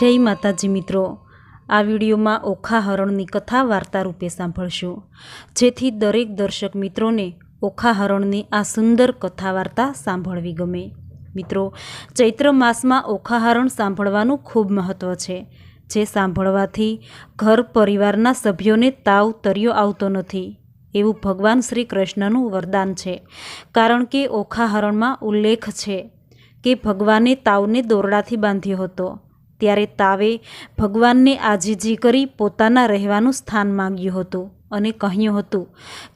જય માતાજી મિત્રો, આ વિડીયોમાં ઓખા હરણની કથા વાર્તા રૂપે સાંભળશું. જેથી દરેક દર્શક મિત્રોને ઓખા હરણની આ સુંદર કથા વાર્તા સાંભળવી ગમે. મિત્રો, ચૈત્ર માસમાં ઓખા હરણ સાંભળવાનું ખૂબ મહત્ત્વ છે. જે સાંભળવાથી ઘર પરિવારના સભ્યોને તાવ તર્યો આવતો નથી. એવું ભગવાન શ્રી કૃષ્ણનું વરદાન છે. કારણ કે ઓખા હરણમાં ઉલ્લેખ છે કે ભગવાને તાવને દોરડાથી બાંધ્યો હતો. ત્યારે તાવે ભગવાનને આજીજી કરી પોતાના રહેવાનું સ્થાન માંગ્યું હતું અને કહ્યું હતું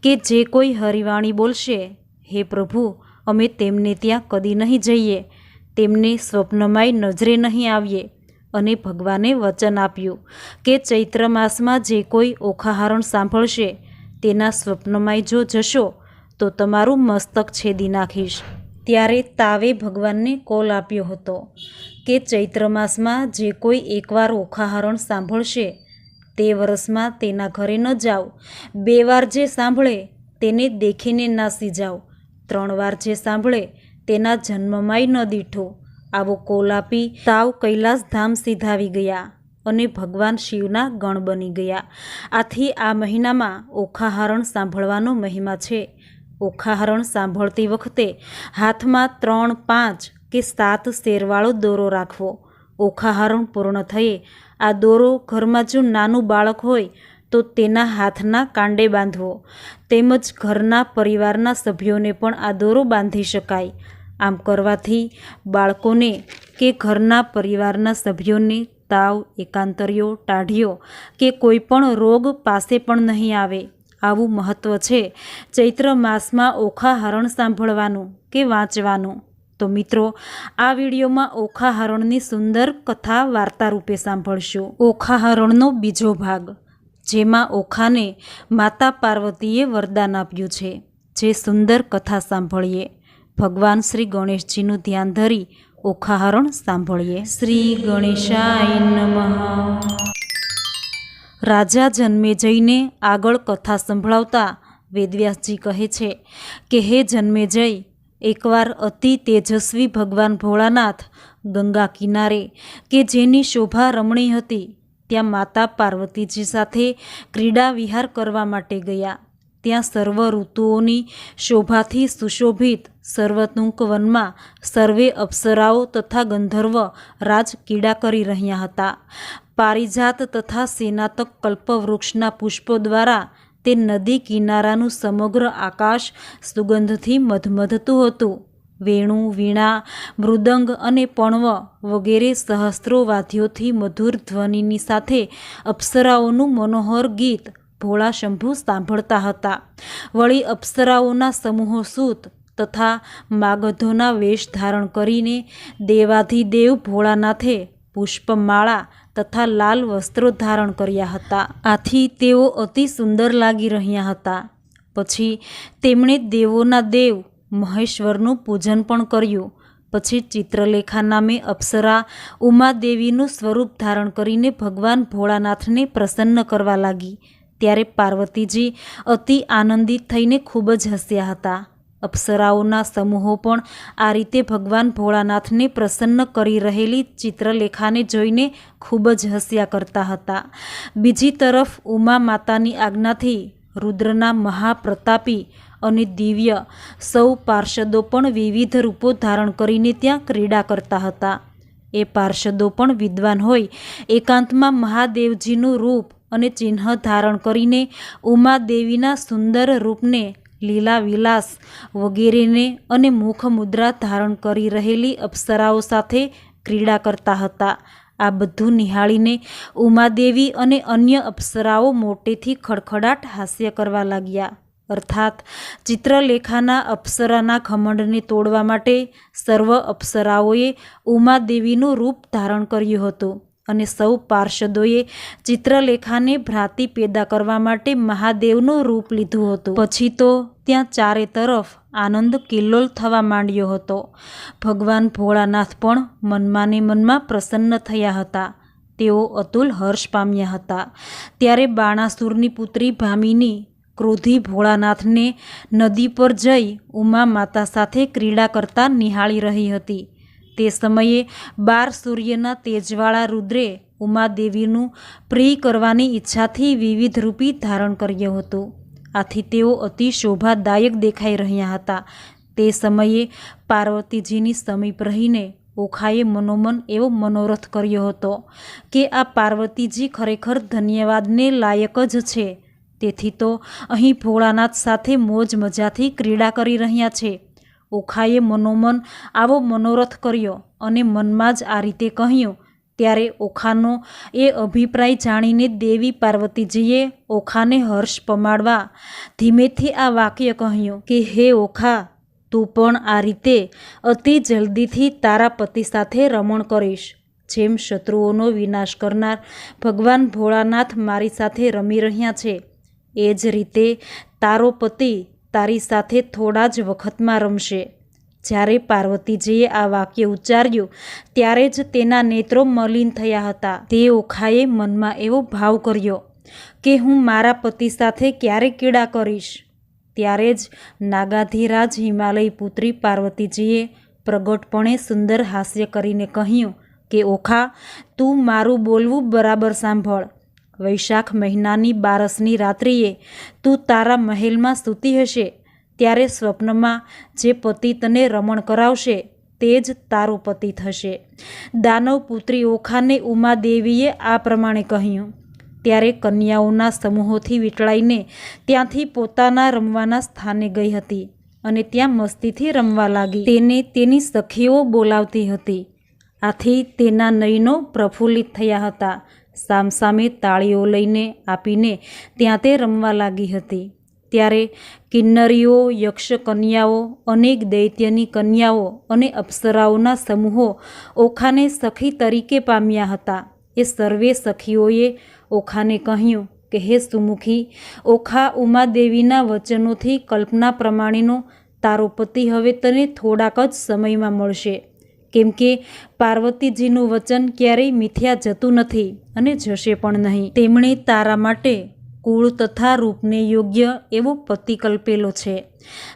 કે, જે કોઈ હરિવાણી બોલશે, હે પ્રભુ, અમે તેમને ત્યાં કદી નહીં જઈએ. તેમને સ્વપ્નમાંય નજરે નહીં આવીએ. અને ભગવાને વચન આપ્યું કે, ચૈત્ર માસમાં જે કોઈ ઓખાહરણ સાંભળશે, તેના સ્વપ્નમાંય જો જશો, તો તમારું મસ્તક છેદી નાખીશ. ત્યારે તાવે ભગવાનને કોલ આપ્યો હતો કે ચૈત્ર માસમાં જે કોઈ એકવાર ઓખાહરણ સાંભળશે, તે વર્ષમાં તેના ઘરે ન જાઓ બે વાર જે સાંભળે, તેને દેખીને નાસી જાઓ ત્રણ વાર જે સાંભળે, તેના જન્મમાંય ન દીઠો. આવો કોલ આપી તાવ કૈલાસ ધામ સીધાવી ગયા અને ભગવાન શિવના ગણ બની ગયા. આથી આ મહિનામાં ઓખાહરણ સાંભળવાનો મહિમા છે. ઓખાહરણ સાંભળતી વખતે હાથમાં ત્રણ, પાંચ કે સાત શેરવાળો દોરો રાખવો. ઓખાહરણ પૂર્ણ થયે. આ દોરો ઘરમાં જો નાનું બાળક હોય, તો તેના હાથના કાંડે બાંધવો. તેમજ ઘરના પરિવારના સભ્યોને પણ આ દોરો બાંધી શકાય. આમ કરવાથી બાળકોને કે ઘરના પરિવારના સભ્યોને તાવ, એકાંતરિયો, ટાઢિયો કે કોઈપણ રોગ પાસે પણ નહીં આવે. આવું મહત્ત્વ છે. ચૈત્ર માસમાં ઓખા હરણ સાંભળવાનું કે વાંચવાનું? તો મિત્રો, આ વિડીયોમાં ઓખા હરણની સુંદર કથા વાર્તા રૂપે સાંભળશું. ઓખા હરણનો બીજો ભાગ, જેમાં ઓખાને માતા પાર્વતીએ વરદાન આપ્યું છે. જે સુંદર કથા સાંભળીએ. ભગવાન શ્રી ગણેશજીનું ધ્યાન ધરી ઓખાહરણ સાંભળીએ. શ્રી ગણેશાય નમઃ. રાજા જન્મે જઈને આગળ કથા સંભળાવતા વેદવ્યાસજી કહે છે કે, હે જન્મે જઈ, એકવાર અતિ તેજસ્વી ભગવાન ભોળાનાથ ગંગા કિનારે, કે જેની શોભા રમણી હતી, ત્યાં માતા પાર્વતીજી સાથે ક્રીડા વિહાર કરવા માટે ગયા. ત્યાં સર્વ ઋતુઓની શોભાથી સુશોભિત સર્વતુંક વનમાં સર્વે અપ્સરાઓ તથા ગંધર્વ રાજ કીડા કરી રહ્યા હતા. પારિજાત તથા સેનાતક કલ્પવૃક્ષના પુષ્પો દ્વારા તે નદી કિનારાનું સમગ્ર આકાશ સુગંધથી મધમધતું હતું. વેણુ, વીણા, મૃદંગ અને પણવ વગેરે સહસ્ત્રો વાદ્યોથી મધુર ધ્વનિની સાથે અપ્સરાઓનું મનોહર ગીત ભોળા શંભુ સાંભળતા હતા. વળી અપ્સરાઓના સમૂહો સૂત તથા માગધોના વેશ ધારણ કરીને દેવાધિદેવ ભોળાનાથે પુષ્પમાળા તથા લાલ વસ્ત્રો ધારણ કર્યા હતા. આથી તેઓ અતિ સુંદર લાગી રહ્યા હતા. પછી તેમણે દેવોના દેવ મહેશ્વરનું પૂજન પણ કર્યું. પછી ચિત્રલેખા નામે અપ્સરા ઉમાદેવીનું સ્વરૂપ ધારણ કરીને ભગવાન ભોળાનાથને પ્રસન્ન કરવા લાગી. ત્યારે પાર્વતીજી અતિ આનંદિત થઈને ખૂબ જ હસ્યા હતા. અપ્સરાઓના સમૂહો પણ આ રીતે ભગવાન ભોળાનાથને પ્રસન્ન કરી રહેલી ચિત્રલેખાને જોઈને ખૂબ જ હસ્યા કરતા હતા. બીજી તરફ ઉમા માતાની આજ્ઞાથી રુદ્રના મહાપ્રતાપી અને દિવ્ય સૌ પાર્ષદો પણ વિવિધ રૂપો ધારણ કરીને ત્યાં ક્રીડા કરતા હતા. એ પાર્ષદો પણ વિદ્વાન હોય, એકાંતમાં મહાદેવજીનું રૂપ અને ચિહ્ન ધારણ કરીને ઉમાદેવીના સુંદર રૂપને લીલા વિલાસ વગેરેને અને મુખ મુદ્રા ધારણ કરી રહેલી અપ્સરાઓ સાથે ક્રીડા કરતા હતા. આ બધું નિહાળીને ઉમાદેવી અને અન્ય અપ્સરાઓ મોટેથી ખડખડાટ હાસ્ય કરવા લાગ્યા. અર્થાત, ચિત્રલેખાના અપ્સરાના ઘમંડને તોડવા માટે સર્વ અપ્સરાઓએ ઉમાદેવીનું રૂપ ધારણ કર્યું હતું. અને સૌ પાર્ષદોએ ચિત્રલેખાને ભ્રાતિ પેદા કરવા માટે મહાદેવનું રૂપ લીધું હતું. પછી તો ત્યાં ચારે તરફ આનંદ કિલ્લોલ થવા માંડ્યો હતો. ભગવાન ભોળાનાથ પણ મનમાં મનમાં પ્રસન્ન થયા હતા. તેઓ અતુલ હર્ષ પામ્યા હતા. ત્યારે બાણાસુરની પુત્રી ભામિની ક્રોધી ભોળાનાથને નદી પર જઈ ઉમા માતા સાથે ક્રીડા કરતા નિહાળી રહી હતી. તે સમયે બાર સૂર્યના તેજવાળા રુદ્રે ઉમાદેવીનું પ્રિય કરવાની ઈચ્છાથી વિવિધ રૂપી ધારણ કર્યું હતું. આથી તેઓ અતિ શોભાદાયક દેખાઈ રહ્યા હતા. તે સમયે પાર્વતીજીની સમીપ રહીને ઓખાએ મનોમન એવો મનોરથ કર્યો હતો કે આ પાર્વતીજી ખરેખર ધન્યવાદને લાયક જ છે. તેથી તો અહીં ભોળાનાથ સાથે મોજ મજાથી ક્રીડા કરી રહ્યા છે. ઓખાએ મનોમન આવો મનોરથ કર્યો અને મનમાં જ આ રીતે કહ્યું, ત્યારે ઓખાનો એ અભિપ્રાય જાણીને દેવી પાર્વતીજીએ ઓખાને હર્ષ પમાડવા ધીમેથી આ વાક્ય કહ્યું કે, હે ઓખા, તું પણ આ રીતે અતિ જલ્દીથી તારા પતિ સાથે રમણ કરીશ. જેમ શત્રુઓનો વિનાશ કરનાર ભગવાન ભોળાનાથ મારી સાથે રમી રહ્યા છે, એ જ રીતે તારો પતિ તારી સાથે થોડા જ વખતમાં રમશે. જ્યારે પાર્વતીજીએ આ વાક્ય ઉચ્ચાર્યું, ત્યારે જ તેના નેત્રો મલિન થયા હતા. તે ઓખાએ મનમાં એવો ભાવ કર્યો કે હું મારા પતિ સાથે ક્યારે કીડા કરીશ. ત્યારે જ નાગાધીરાજ હિમાલય પુત્રી પાર્વતીજીએ પ્રગટપણે સુંદર હાસ્ય કરીને કહ્યું કે, ઓખા, તું મારું બોલવું બરાબર સાંભળ. વૈશાખ મહિનાની બારસની રાત્રિએ તું તારા મહેલમાં સૂતી હશે, ત્યારે સ્વપ્નમાં જે પતિ તને રમણ કરાવશે, તે જ તારો પતિ થશે. દાનવ પુત્રી ઓખાને ઉમાદેવીએ આ પ્રમાણે કહ્યું. ત્યારે કન્યાઓના સમૂહોથી વીટળાઈને ત્યાંથી પોતાના રમવાના સ્થાને ગઈ હતી અને ત્યાં મસ્તીથી રમવા લાગી. તેને તેની સખીઓ બોલાવતી હતી. આથી તેના નયનો પ્રફુલ્લિત થયા હતા. સામસામે તાળીઓ લઈને આપીને ત્યાં તે રમવા લાગી હતી. ત્યારે કિન્નરીઓ યક્ષ કન્યાઓ અનેક દૈત્યની કન્યાઓ અને અપ્સરાઓના સમૂહો ઓખાને સખી તરીકે પામ્યા હતા. એ સર્વે સખીઓએ ઓખાને કહ્યું કે, હે સુમુખી, ઓખા ઉમાદેવીના વચનોથી કલ્પના પ્રમાણેનો તારો પતિ હવે તને થોડાક જ સમયમાં મળશે. કેમ કે પાર્વતીજીનું વચન ક્યારેય મિથ્યા જતું નથી અને જશે પણ નહીં. તેમણે તારા માટે કુળ તથા રૂપને યોગ્ય એવો પતિ કલ્પેલો છે.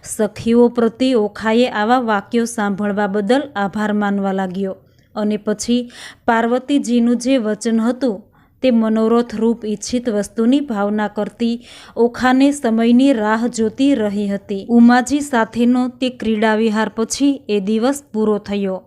સખીઓ પ્રત્યે ઓખાએ આવા વાક્યો સાંભળવા બદલ આભાર માનવા લાગ્યો. અને પછી પાર્વતીજીનું જે વચન હતું તે મનોરથ રૂપ ઈચ્છિત વસ્તુની ભાવના કરતી ઓખાને સમયની રાહ જોતી રહી હતી. ઉમાજી સાથેનો તે ક્રીડા વિહાર પછી એ દિવસ પૂરો થયો.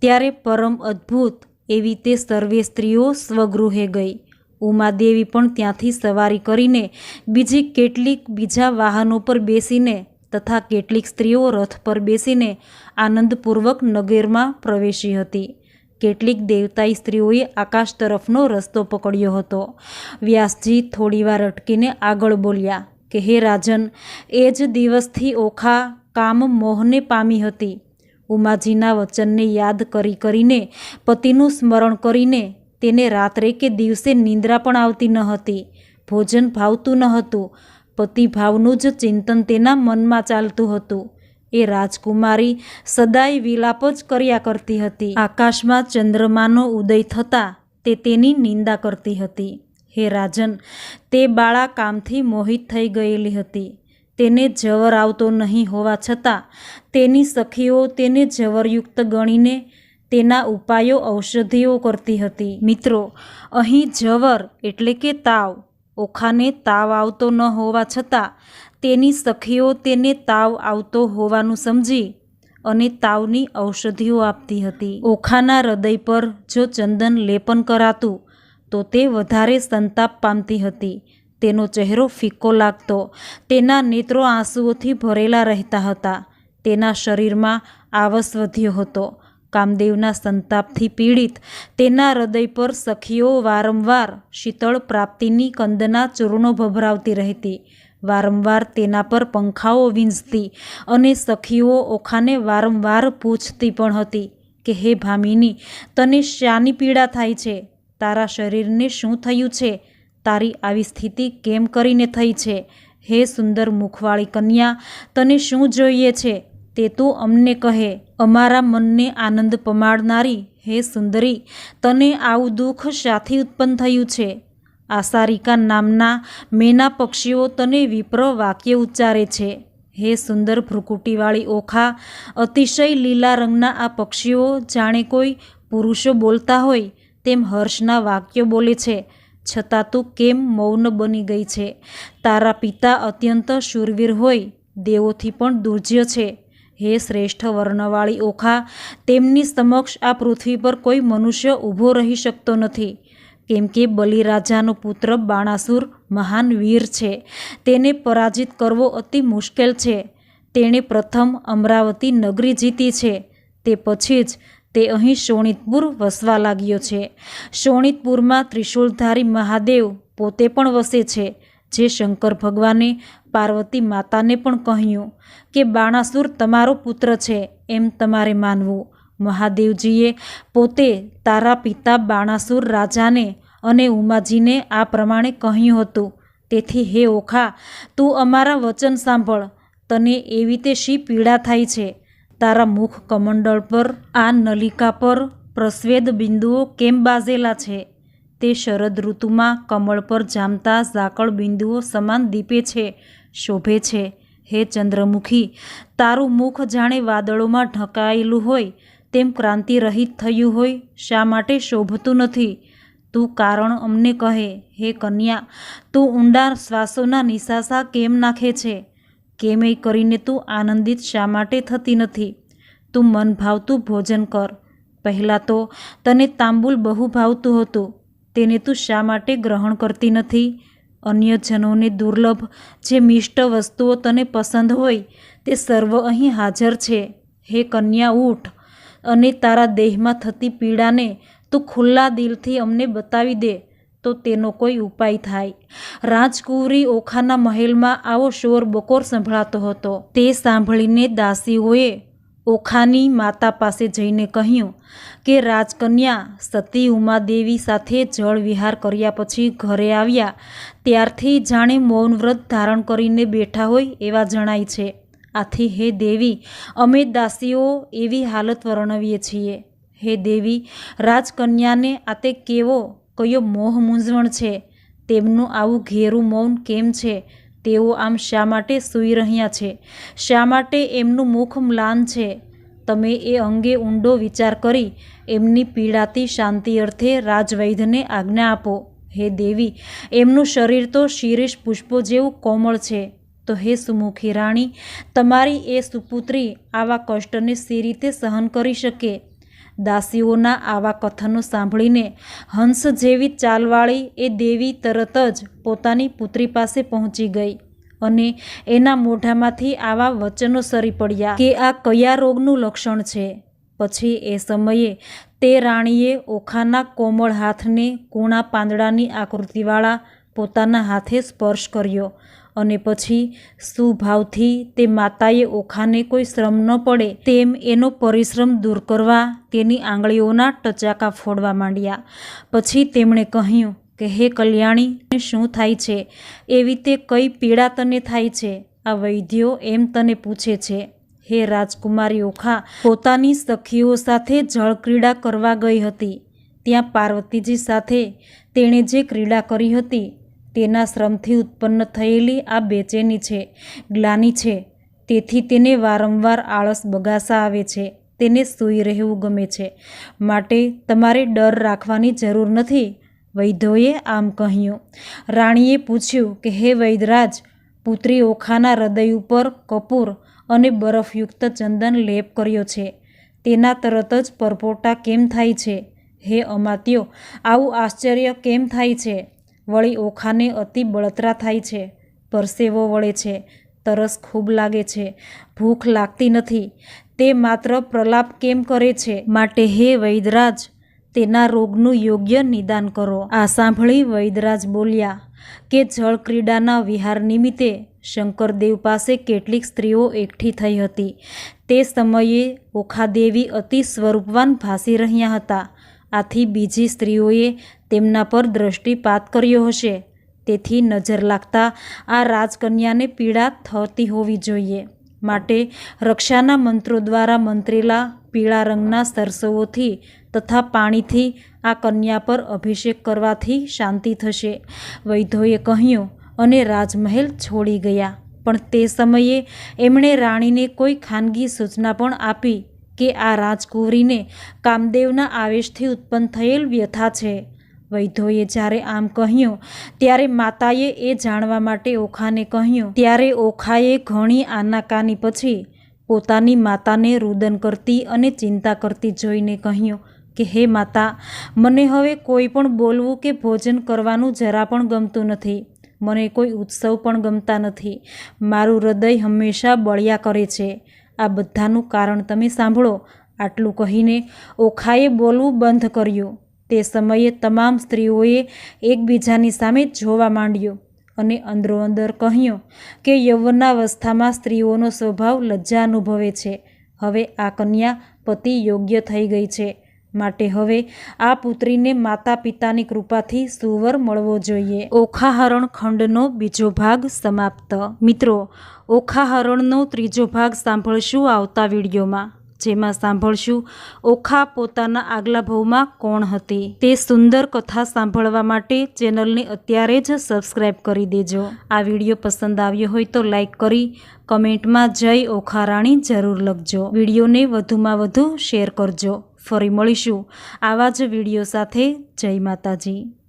ત્યારે પરમ અદ્ભુત એવી તે સર્વે સ્ત્રીઓ સ્વગૃહે ગઈ. ઉમાદેવી પણ ત્યાંથી સવારી કરીને બીજી કેટલીક બીજા વાહનો પર બેસીને તથા કેટલીક સ્ત્રીઓ રથ પર બેસીને આનંદપૂર્વક નગરમાં પ્રવેશી હતી. કેટલીક દેવતાઈ સ્ત્રીઓએ આકાશ તરફનો રસ્તો પકડ્યો હતો. વ્યાસજી થોડીવાર અટકીને આગળ બોલ્યા કે, હે રાજન, એ જ દિવસથી ઓખા કામ મોહને પામી હતી. ઉમાજીના વચનને યાદ કરી કરીને, પતિનું સ્મરણ કરીને, તેને રાત્રે કે દિવસે નિંદ્રા પણ આવતી ન હતી. ભોજન ભાવતું ન હતું. પતિ ભાવનું જ ચિંતન તેના મનમાં ચાલતું હતું. એ રાજકુમારી સદાય વિલાપ જ કર્યા કરતી હતી. આકાશમાં ચંદ્રમાનો ઉદય થતાં તે તેની નિંદા કરતી હતી. હે રાજન, તે બાળા કામથી મોહિત થઈ ગયેલી હતી. તેને જવર આવતો નહીં હોવા છતાં તેની સખીઓ તેને જવરયુક્ત ગણીને તેના ઉપાયો ઔષધિઓ કરતી હતી. મિત્રો, અહીં જવર એટલે કે તાવ. ઓખાને તાવ આવતો ન હોવા છતાં તેની સખીઓ તેને તાવ આવતો હોવાનું સમજી અને તાવની ઔષધિઓ આપતી હતી. ઓખાના હૃદય પર જો ચંદન લેપન કરાતું, તો તે વધારે સંતાપ પામતી હતી. તેનો ચહેરો ફિક્કો લાગતો. તેના નેત્રો આંસુઓથી ભરેલા રહેતા હતા. તેના શરીરમાં આવસ વધ્યો હતો. કામદેવના સંતાપથી પીડિત, તેના હૃદય પર સખીઓ વારંવાર શીતળ પ્રાપ્તિની કંદના ચૂર્ણો ભભરાવતી રહેતી. વારંવાર તેના પર પંખાઓ વીંઝતી અને સખીઓ ઓખાને વારંવાર પૂછતી પણ હતી કે, હે ભામિની, તને શાની પીડા થાય છે? તારા શરીરને શું થયું છે? તારી આવી સ્થિતિ કેમ કરીને થઈ છે? હે સુંદર મુખવાળી કન્યા, તને શું જોઈએ છે? તે તું અમને કહે, અમારા મનને આનંદ પમાડનારી, હે સુંદરી, તને આવું દુઃખ શાથી ઉત્પન્ન થયું છે? આસારિકા નામના મેના પક્ષીઓ તને વિપ્ર વાક્ય ઉચ્ચારે છે. હે સુંદર ભ્રુકુટીવાળી ઓખા, અતિશય લીલા રંગના આ પક્ષીઓ જાણે કોઈ પુરુષો બોલતા હોય તેમ હર્ષના વાક્યો બોલે છે. છતાં તું કેમ મૌન બની ગઈ છે? તારા પિતા અત્યંત શૂરવીર હોય, દેવોથી પણ દુર્જ્ય છે. હે શ્રેષ્ઠ વર્ણવાળી ઓખા, તેમની સમક્ષ આ પૃથ્વી પર કોઈ મનુષ્ય ઊભો રહી શકતો નથી. કેમ કે બલિરાજાનો પુત્ર બાણાસુર મહાન વીર છે. તેને પરાજિત કરવો અતિ મુશ્કેલ છે. તેણે પ્રથમ અમરાવતી નગરી જીતી છે. તે પછી જ તે અહીં શોણિતપુર વસવા લાગ્યો છે. શોણિતપુરમાં ત્રિશૂલધારી મહાદેવ પોતે પણ વસે છે, જે શંકર ભગવાને પાર્વતી માતાને પણ કહ્યું કે, બાણાસુર તમારો પુત્ર છે, એમ તમારે માનવું. મહાદેવજીએ પોતે તારા પિતા બાણાસુર રાજાને અને ઉમાજીને આ પ્રમાણે કહ્યું હતું. તેથી, હે ઓખા, તું અમારા વચન સાંભળ. તને એવી તે શી પીડા થાય છે? તારા મુખ કમંડળ પર, આ નલિકા પર પ્રસ્વેદ બિંદુઓ કેમ બાઝેલા છે? તે શરદ ઋતુમાં કમળ પર જામતા ઝાકળ બિંદુઓ સમાન દીપે છે, શોભે છે. હે ચંદ્રમુખી, તારું મુખ જાણે વાદળોમાં ઢંકાયેલું હોય તેમ ક્રાંતિ રહિત થયું હોય, શા માટે શોભતું નથી? તું કારણ અમને કહે, હે કન્યા, તું ઊંડા શ્વાસોના નિશાસા કેમ નાખે છે? કેમે કરીને તું આનંદિત શા માટે થતી નથી? તું મન ભાવતું ભોજન કર. પહેલાં તો તને તાંબુલ બહુ ભાવતું હતું. તેને તું શા માટે ગ્રહણ કરતી નથી? અન્ય જનોને દુર્લભ જે મિષ્ટ વસ્તુઓ તને પસંદ હોય, તે સર્વ અહીં હાજર છે. હે કન્યા ઊઠ અને તારા દેહમાં થતી પીડાને તું ખુલ્લા દિલથી અમને બતાવી દે, તો તેનો કોઈ ઉપાય થાય. રાજકુંવરી ઓખાના મહેલમાં આવો શોર બકોર સંભળાતો હતો. તે સાંભળીને દાસીઓએ ઓખાની માતા પાસે જઈને કહ્યું કે, રાજકન્યા, સતી ઉમાદેવી સાથે જળ વિહાર કર્યા પછી ઘરે આવ્યા. ત્યારથી જાણે મૌન વ્રત ધારણ કરીને બેઠા હોય એવા જણાય છે. આથી હે દેવી, અમે દાસીઓ એવી હાલત વર્ણવીએ છીએ. હે દેવી, રાજકન્યાને આ તે કેવો, કયો મોહ મૂંઝવણ છે? તેમનું આવું ઘેરું મૌન કેમ છે? તેઓ આમ શા માટે સૂઈ રહ્યા છે? શા માટે એમનું મુખ મ્લાન છે? તમે એ અંગે ઊંડો વિચાર કરી એમની પીડાતી શાંતિ અર્થે રાજવૈદ્યને આજ્ઞા આપો. હે દેવી, એમનું શરીર તો શિરીષ પુષ્પો જેવું કોમળ છે. તો હે સુમુખી રાણી, તમારી એ સુપુત્રી આવા કષ્ટને સી રીતે સહન કરી શકે? દાસીઓના આવા કથનો સાંભળીને હંસ જેવી ચાલવાળી એ દેવી તરત જ પોતાની પુત્રી પાસે પહોંચી ગઈ અને એના મોઢામાંથી આવા વચનો સરી પડ્યા કે આ કયા રોગનું લક્ષણ છે? પછી એ સમયે તે રાણીએ ઓખાના કોમળ હાથને કૂણા પાંદડાની આકૃતિવાળા પોતાના હાથે સ્પર્શ કર્યો અને પછી સુભાવથી તે માતાએ ઓખાને કોઈ શ્રમ ન પડે તેમ એનો પરિશ્રમ દૂર કરવા તેની આંગળીઓના ટચાકા ફોડવા માંડ્યા. પછી તેમણે કહ્યું, કે હે કલ્યાણી શું થાય છે? એવી તે કઈ પીડા તને થાય છે? આ વૈદ્યો એમ તને પૂછે છે, હે રાજકુમારી ઓખા, પોતાની સખીઓ સાથે જળક્રીડા કરવા ગઈ હતી. ત્યાં પાર્વતીજી સાથે તેણે જે ક્રીડા કરી હતી તેના શ્રમથી ઉત્પન્ન થયેલી આ બેચેની છે, ગ્લાની છે. તેથી તેને વારંવાર આળસ બગાસા આવે છે, તેને સૂઈ રહેવું ગમે છે. માટે તમારે ડર રાખવાની જરૂર નથી, વૈદ્યોએ આમ કહ્યું. રાણીએ પૂછ્યું કે, હે વૈદરાજ પુત્રી ઓખાના હૃદય ઉપર કપૂર અને બરફયુક્ત ચંદન લેપ કર્યો છે. તેના તરત જ પરપોટા કેમ થાય છે? હે અમાત્યો આવું આશ્ચર્ય કેમ થાય છે? વળી ઓખાને અતિ બળતરા થાય છે. પરસેવો વળે છે. તરસ ખૂબ લાગે છે. ભૂખ લાગતી નથી. તે માત્ર પ્રલાપ કેમ કરે છે? માટે હે વૈદરાજ તેના રોગનું યોગ્ય નિદાન કરો. આ સાંભળી વૈદરાજ બોલ્યા કે જળ ક્રીડાના વિહાર નિમિત્તે શંકરદેવ પાસે કેટલીક સ્ત્રીઓ એકઠી થઈ હતી. તે સમયે ઓખાદેવી અતિ સ્વરૂપવાન ભાસી રહ્યા હતા. આથી બીજી સ્ત્રીઓએ તેમના પર દ્રષ્ટિપાત કર્યો હશે. તેથી નજર લાગતા આ રાજકન્યાને પીડા થતી હોવી જોઈએ. માટે રક્ષાના મંત્રો દ્વારા મંત્રેલા પીળા રંગના સરસવોથી તથા પાણીથી આ કન્યા પર અભિષેક કરવાથી શાંતિ થશે. વૈદ્યોએ કહ્યું, અને રાજમહેલ છોડી ગયા. પણ તે સમયે એમણે રાણીને કોઈ ખાનગી સૂચના પણ આપી. કે આ રાજકુંવરીને કામદેવના આવેશથી ઉત્પન્ન થયેલ વ્યથા છે. વૈધોએ જ્યારે આમ કહ્યું, ત્યારે માતાએ એ જાણવા માટે ઓખાને કહ્યું, ત્યારે ઓખાએ ઘણી આનાકાની પછી પોતાની માતાને રુદન કરતી અને ચિંતા કરતી જોઈને કહ્યું કે, હે માતા, મને હવે કોઈ પણ બોલવું કે ભોજન કરવાનું જરા પણ ગમતું નથી. મને કોઈ ઉત્સવ પણ ગમતા નથી. મારું હૃદય હંમેશા બળ્યા કરે છે. આ બધાનું કારણ તમે સાંભળો. આટલું કહીને ઓખાએ બોલવું બંધ કર્યું. તે સમયે તમામ સ્ત્રીઓએ એકબીજાની સામે જોવા માંડ્યું અને અંદરોઅંદર કહ્યું કે યૌવનાવસ્થામાં સ્ત્રીઓનો સ્વભાવ લજ્જા અનુભવે છે. હવે આ કન્યા પતિ યોગ્ય થઈ ગઈ છે. માટે હવે આ પુત્રીને માતા પિતાની કૃપાથી સુવર મળવો જોઈએ. ઓખાહરણ ખંડનો બીજો ભાગ સમાપ્ત. મિત્રો, ઓખાહરણનો ત્રીજો ભાગ સાંભળશું આવતા વિડીયોમાં. જેમાં સાંભળશું, ઓખા પોતાના આગલા ભવમાં કોણ હતી? તે સુંદર કથા સાંભળવા માટે ચેનલને અત્યારે જ સબસ્ક્રાઈબ કરી દેજો. આ વીડિયો પસંદ આવ્યો હોય તો લાઈક કરી, કમેન્ટમાં જય ઓખારાણી જરૂર લખજો. વિડીયોને વધુમાં વધુ શેર કરજો. ફરી મળીશું આવા જ વીડિયો સાથે જય માતાજી.